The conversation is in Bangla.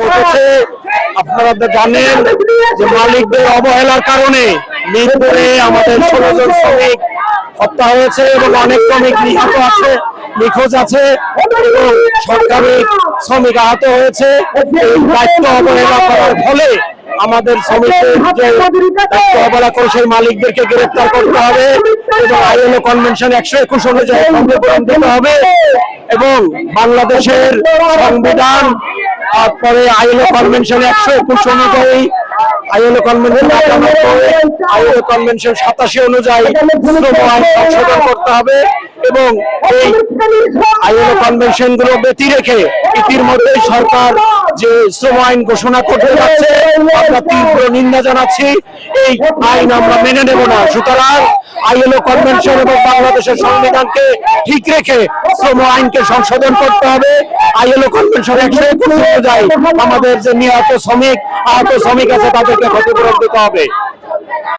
ঘটেছে আপনারা জানেন যে মালিকদের অবহেলার কারণে মিরপুরে আমাদের শ্রমিক হত্যা হয়েছে এবং অনেক শ্রমিক নিহত আছে, নিখোঁজ আছে এবং সরকারি শ্রমিক আহত হয়েছে। এই দায়িত্ব অবহেলা করার ফলে আমাদের শ্রমিকদের সেই মালিকদেরকে করতে হবে এবং আইএলও কনভেনশন একশো একুশ অনুযায়ী হবে এবং বাংলাদেশের সংবিধান তারপরে আইএলও কনভেনশন একশো একুশ অনুযায়ী আইএলও কনভেনশন আইএলও কনভেনশন সাতাশি অনুযায়ী সংশোধন করতে হবে এবং এই আইএলও কনভেনশনগুলো ব্যতি রেখে ইতিমধ্যে সরকার যে শ্রম আইন ঘোষণা করতে যাচ্ছে, আমরা তীব্র নিন্দা জানাচ্ছি। এই আইন আমরা মেনে নেব না। সুতরাং আইএলও কনভেনশন এবং বাংলাদেশের সংবিধানকে ঠিক রেখে শ্রম আইনকে সংশোধন করতে হবে। আইএলও কনভেনশন একশো একুশ অনুযায়ী আমাদের যে নিহত শ্রমিক আহত শ্রমিক আছে তাদেরকে ক্ষতিপূরণ দিতে হবে।